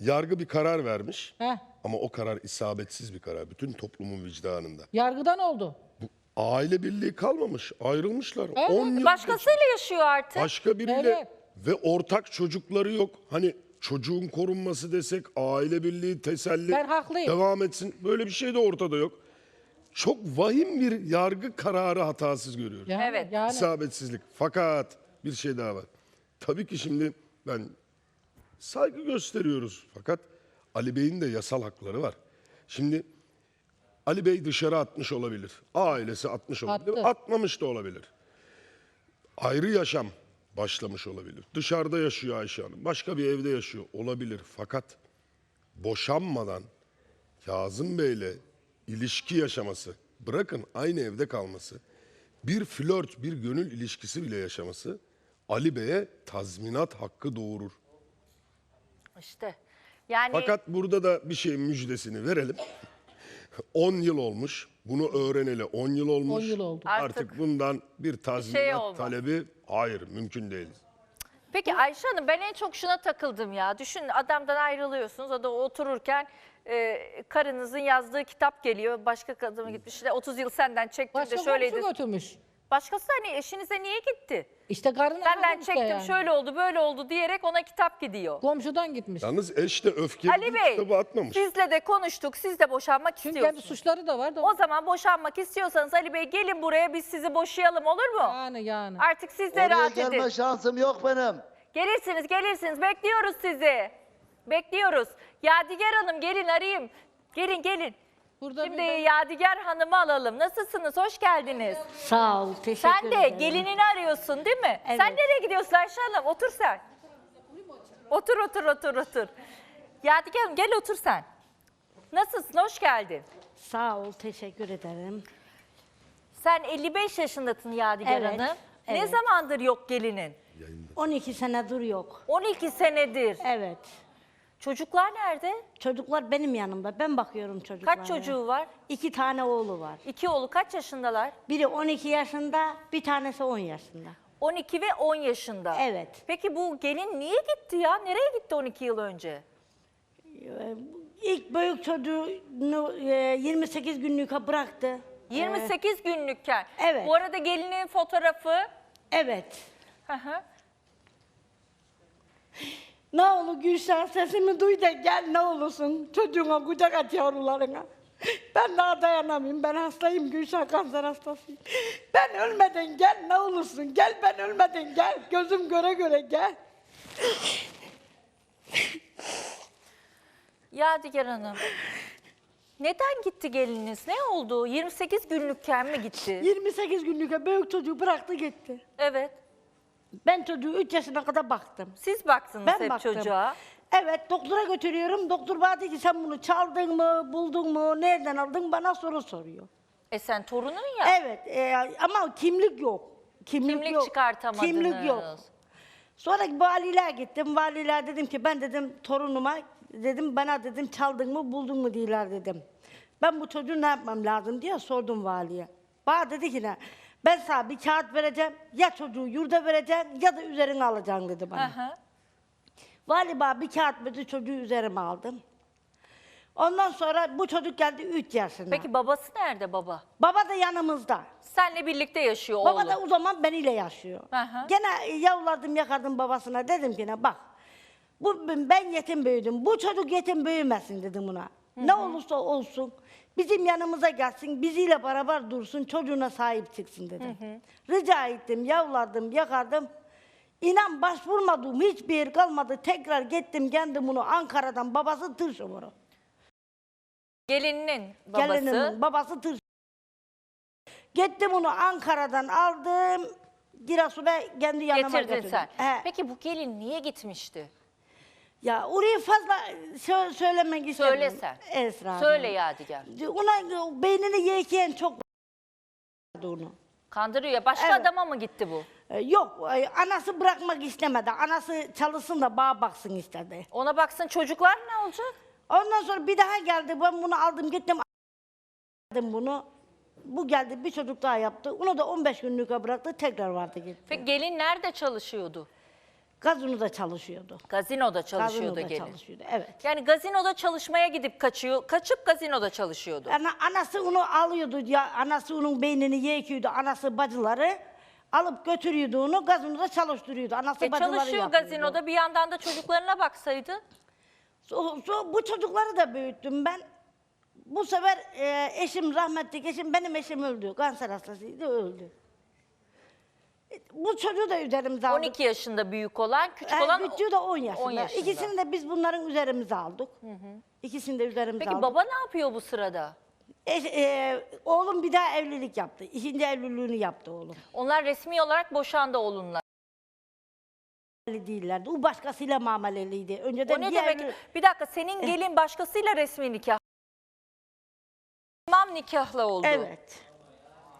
yargı bir karar vermiş. Heh. Ama o karar isabetsiz bir karar. Bütün toplumun vicdanında. Yargıdan oldu. Aile birliği kalmamış. Ayrılmışlar. Evet, 10 yıl Başkasıyla yaşıyor artık. Başka biriyle Evet. ve ortak çocukları yok. Hani çocuğun korunması desek aile birliği teselli Ben haklıyım. devam etsin. Böyle bir şey de ortada yok. Çok vahim bir yargı kararı hatasız görüyorum. Yani, Evet. Yani. İsabetsizlik. Fakat bir şey daha var. Tabii ki şimdi ben saygı gösteriyoruz. Fakat Ali Bey'in de yasal hakları var. Şimdi Ali Bey dışarı atmış olabilir. Ailesi atmış olabilir. Attı. Atmamış da olabilir. Ayrı yaşam başlamış olabilir. Dışarıda yaşıyor Ayşe Hanım. Başka bir evde yaşıyor olabilir. Fakat boşanmadan Kazım Bey'le ilişki yaşaması, bırakın aynı evde kalması, bir flört, bir gönül ilişkisi bile yaşaması Ali Bey'e tazminat hakkı doğurur. İşte. Yani Fakat burada da bir şeyin müjdesini verelim. 10 yıl olmuş. Bunu öğreneli 10 yıl olmuş. 10 yıl oldu. Artık, Artık bundan bir tazminat olmaz. talebi hayır mümkün değil. Peki Ayşe Hanım ben en çok şuna takıldım ya. Düşünün adamdan ayrılıyorsunuz. O da otururken e, karınızın yazdığı kitap geliyor. Başka kadına gitmiş. İşte 30 yıl senden çektim Başka de şöyleydi. komşu götürmüş. Başkası hani eşinize niye gitti? İşte karını Senden aradım işte çektim yani. şöyle oldu böyle oldu diyerek ona kitap gidiyor. Komşudan gitmiş. Yalnız eş de öfkeli Ali bir Bey kitabı atmamış. sizle de konuştuk. Siz de boşanmak Çünkü kendi istiyorsunuz. suçları da var da. O zaman boşanmak istiyorsanız Ali Bey gelin buraya biz sizi boşayalım olur mu? Yani yani. Artık siz de Oraya rahat gelme edin. şansım yok benim. Gelirsiniz gelirsiniz bekliyoruz sizi. Bekliyoruz. Yadigar Hanım gelin arayayım. Gelin gelin. Burada Şimdi bir ben- Yadigar Hanım'ı alalım. Nasılsınız? Hoş geldiniz. Sağ ol, teşekkür Sen de ederim. gelinini arıyorsun değil mi? Evet. Sen nereye gidiyorsun Ayşe Hanım? Otur sen. Otur otur otur otur. Yadigar Hanım gel otur sen. Nasılsın? Hoş geldin. Sağ ol, teşekkür ederim. Sen 55 yaşındasın Yadigar Evet, Hanım. Ne evet. zamandır yok gelinin? 12 senedir yok. 12 senedir. Evet. Çocuklar nerede? Çocuklar benim yanımda. Ben bakıyorum çocuklara. Kaç çocuğu var? İki tane oğlu var. İki oğlu kaç yaşındalar? Biri 12 yaşında, bir tanesi 10 yaşında. 12 ve 10 yaşında. Evet. Peki bu gelin niye gitti ya? Nereye gitti 12 yıl önce? Ee, İlk büyük çocuğunu e, 28 günlüğe bıraktı. 28 günlükken. evet. Bu arada gelinin fotoğrafı. Evet. Hı hı. Ne olur Gülşah sesimi duy da gel ne olursun. Çocuğuna kucak aç yavrularına. Ben daha dayanamayayım. Ben hastayım Gülşah kanser hastasıyım. Ben ölmeden gel ne olursun. Gel ben ölmeden gel. Gözüm göre göre gel. Yadigar Hanım. Neden gitti gelininiz? Ne oldu? 28 günlükken mi gitti? 28 günlük büyük çocuğu bıraktı gitti. Evet. Ben çocuğu 3 yaşına kadar baktım. Siz baktınız Ben hep baktım. çocuğa. Evet doktora götürüyorum. Doktor bana dedi ki sen bunu çaldın mı, buldun mu, nereden aldın bana soru soruyor. E sen torunun ya. Evet e, ama kimlik yok. Kimlik, Kimlik yok. çıkartamadınız. Kimlik yok. Sonra valiliğe gittim. Valiliğe dedim ki ben dedim torunuma dedim bana dedim çaldın mı buldun mu diyorlar dedim. Ben bu çocuğu ne yapmam lazım diye sordum valiye. Bana dedi ki ne? Ben sana bir kağıt vereceğim. Ya çocuğu yurda vereceğim ya da üzerine alacaksın dedi bana. Hı hı. Vali bana bir kağıt verdi çocuğu üzerime aldım. Ondan sonra bu çocuk geldi 3 yaşında. Peki babası nerede baba? Baba da yanımızda. Senle birlikte yaşıyor Baba oğlum. da o zaman beniyle yaşıyor. Hı hı. Gene yavladım yakardım babasına dedim ki ne bak. Bu ben yetim büyüdüm. Bu çocuk yetim büyümesin dedim buna. Ne olursa olsun bizim yanımıza gelsin, biziyle beraber dursun, çocuğuna sahip çıksın dedim. Rica ettim, yavladım, yakardım. İnan başvurmadığım hiçbir yer kalmadı. Tekrar gittim kendim bunu Ankara'dan babası tır şoförü. Gelininin babası. Gelinimin babası tır. Gittim onu Ankara'dan aldım. Giresun'a kendi yanıma Getirdin götürdüm. sen. He. Peki bu gelin niye gitmişti? Ya orayı fazla sö- söylemek istemiyorum. Söyle sen. Esra Hanım. Söyle Yadigar. Ona beynini yekeyen çok onu. Kandırıyor ya. Başka Evet. adama mı gitti bu? Ee, Yok, e, anası bırakmak istemedi. Anası çalışsın da bağ baksın istedi. Ona baksın çocuklar ne olacak? Ondan sonra bir daha geldi. Ben bunu aldım gittim. Aldım bunu. Bu geldi bir çocuk daha yaptı. Onu da 15 günlüğe bıraktı. Tekrar vardı gitti. Peki gelin nerede çalışıyordu? Gazino'da çalışıyordu. Gazinoda çalışıyordu Gazino'da gelin. çalışıyordu, evet. Yani gazinoda çalışmaya gidip kaçıyor, kaçıp gazinoda çalışıyordu. Ana, anası onu alıyordu ya anası onun beynini yekiyordu anası bacıları alıp götürüyordu onu gazinoda çalıştırıyordu anası E bacıları çalışıyor yapıyordu. gazinoda bir yandan da çocuklarına baksaydı. So- so- bu çocukları da büyüttüm ben. Bu sefer e, eşim rahmetli eşim benim eşim öldü. Kanser hastasıydı öldü. E, Bu çocuğu da üzerimize aldık. 12 yaşında büyük olan, küçük E, olan küçüğü de 10 yaşında. 10 yaşında. İkisini de biz bunların üzerimize aldık. İkisini de üzerimize Peki aldık. baba ne yapıyor bu sırada? Eş- e, oğlum bir daha evlilik yaptı. İkinci evliliğini yaptı oğlum. Onlar resmi olarak boşandı oğlunla. Evli değillerdi. O başkasıyla mameleliydi. Önceden O ne bir demek? evli- Bir dakika senin gelin başkasıyla resmi nikah. İmam nikahla oldu. Evet.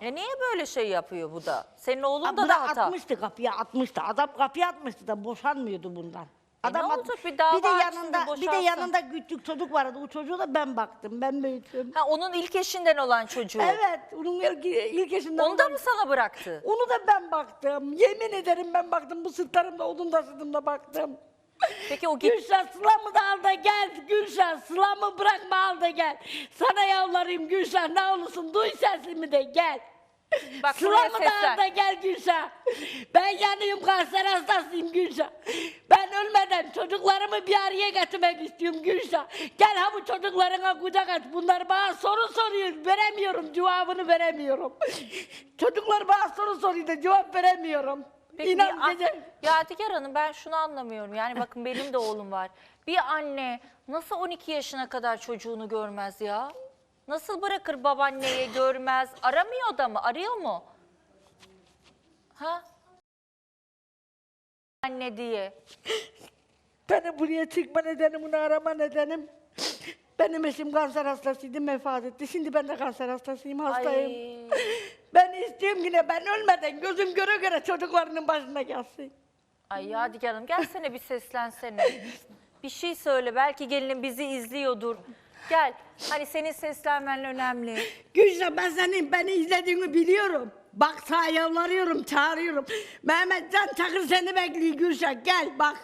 E niye böyle şey yapıyor bu da? Senin oğlun da da da hata. atmıştı kapıya atmıştı. Adam kapıya atmıştı da boşanmıyordu bundan. E ne at- olacak? Bir dava bir de açsın, yanında bir de boşansın. yanında küçük çocuk vardı. O çocuğu da ben baktım. Ben büyüttüm. Ha, onun ilk eşinden olan çocuğu. Evet, onun ilk, ilk yaşında. Onu da mı sana bıraktı? Onu da ben baktım. Yemin ederim ben baktım. Bu sırtlarımda odun taşıdığımda baktım. Peki o git Gülşah Sılam'ı da al da gel. Gülşah Sılam'ı bırakma al da gel. Sana yalvarayım Gülşah ne olursun duy sesimi de gel. Bak buraya al seslen. da gel Gülşah. Ben yanıyım kanser hastasıyım Gülşah. Ben ölmeden çocuklarımı bir araya getirmek istiyorum Gülşah. Gel ha bu çocuklarına kucak aç. Bunlar bana soru soruyor. Veremiyorum cevabını veremiyorum. Çocuklar bana soru soruyor da cevap veremiyorum. Peki İnan bir an- gece- Yadigar Hanım ben şunu anlamıyorum. Yani bakın benim de oğlum var. Bir anne nasıl 12 yaşına kadar çocuğunu görmez ya? Nasıl bırakır babaanneye görmez? Aramıyor da mı? Arıyor mu? Ha? Anne diye. Beni buraya çıkma nedenim, bunu arama nedenim. Benim eşim kanser hastasıydı, vefat etti. Şimdi ben de kanser hastasıyım, hastayım. Ay. Ben istiyorum yine ben ölmeden gözüm göre göre çocuklarının başına gelsin. Ay Yadigar Hanım gelsene bir seslensene. Bir şey söyle belki gelinin bizi izliyordur. Gel. Hani senin seslenmen önemli. Gülşah ben senin beni izlediğini biliyorum. Bak sana yalvarıyorum, çağırıyorum. Mehmet Can Çakır seni bekliyor Gülşah gel bak.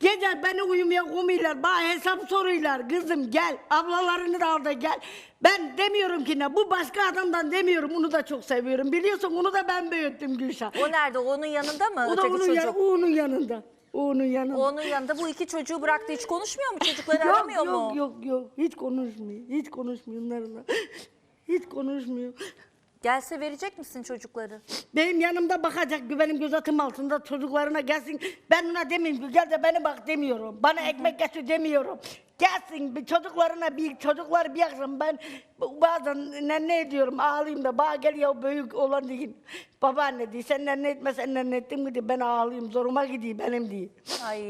Gece beni uyumaya koymuyorlar, bana hesap soruyorlar. Kızım gel, ablalarını da al da gel. Ben demiyorum ki ne, bu başka adamdan demiyorum, onu da çok seviyorum. Biliyorsun onu da ben büyüttüm Gülşah. O nerede? Onun yanında mı? O da öteki onun, çocuk? o onun yanında. Onun yanında. Onun yanında bu iki çocuğu bıraktı hiç konuşmuyor mu? Çocukları yok, aramıyor yok, mu? Yok yok hiç konuşmuyor. Hiç konuşmuyor onlarla. Hiç konuşmuyor. Gelse verecek misin çocukları? Benim yanımda bakacak benim gözetim altında çocuklarına gelsin. Ben ona demeyeyim ki gel de beni bak demiyorum. Bana ekmek getir demiyorum. Gelsin bir çocuklarına bir çocuklar bir akşam ben bazen ne, ne diyorum ağlayayım da bana gel ya büyük olan deyin. Babaanne diye sen ne etme sen ne ettin mi diye ben ağlayayım zoruma gidiyor benim diye. Ay.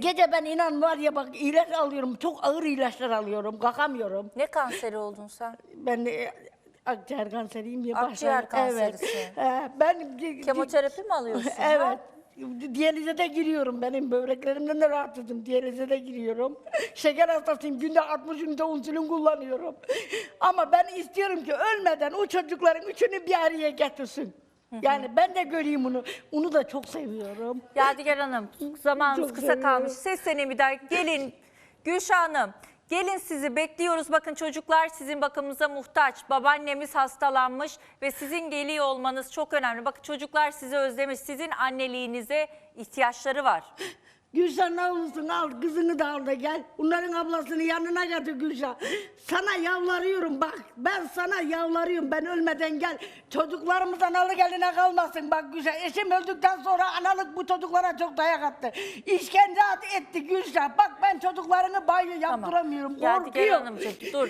Gece ben inan var ya bak ilaç alıyorum çok ağır ilaçlar alıyorum kalkamıyorum. Ne kanseri oldun sen? Ben de akciğer kanseriyim ya. Akciğer başta- kanserisin. Evet. Ee, ben Kemoterapi mi alıyorsun? Evet. Diyalize de giriyorum benim böbreklerimden de rahatsızım. Diyalize de giriyorum. Şeker hastasıyım. Günde 60 ünite insülin kullanıyorum. Ama ben istiyorum ki ölmeden o çocukların üçünü bir araya getirsin. Yani ben de göreyim onu. Onu da çok seviyorum. Yadigar Hanım zamanımız Çok kısa seviyorum. kalmış. Sesleneyim bir daha. Gelin Gülşah Hanım. Gelin sizi bekliyoruz. Bakın çocuklar sizin bakımınıza muhtaç. Babaannemiz hastalanmış ve sizin geliyor olmanız çok önemli. Bakın çocuklar sizi özlemiş. Sizin anneliğinize ihtiyaçları var. Gülşah ne olursun al kızını da al da gel. Bunların ablasını yanına getir Gülşah. Sana yalvarıyorum bak ben sana yalvarıyorum ben ölmeden gel. Çocuklarımız analık eline kalmasın bak Gülşah. Eşim öldükten sonra analık bu çocuklara çok dayak attı. İşkence etti Gülşah. Bak ben çocuklarını banyo yaptıramıyorum. Yadigar Korkuyorum. Hanımcığım dur.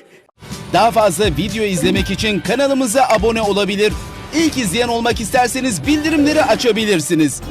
Daha fazla video izlemek için kanalımıza abone olabilir. İlk izleyen olmak isterseniz bildirimleri açabilirsiniz.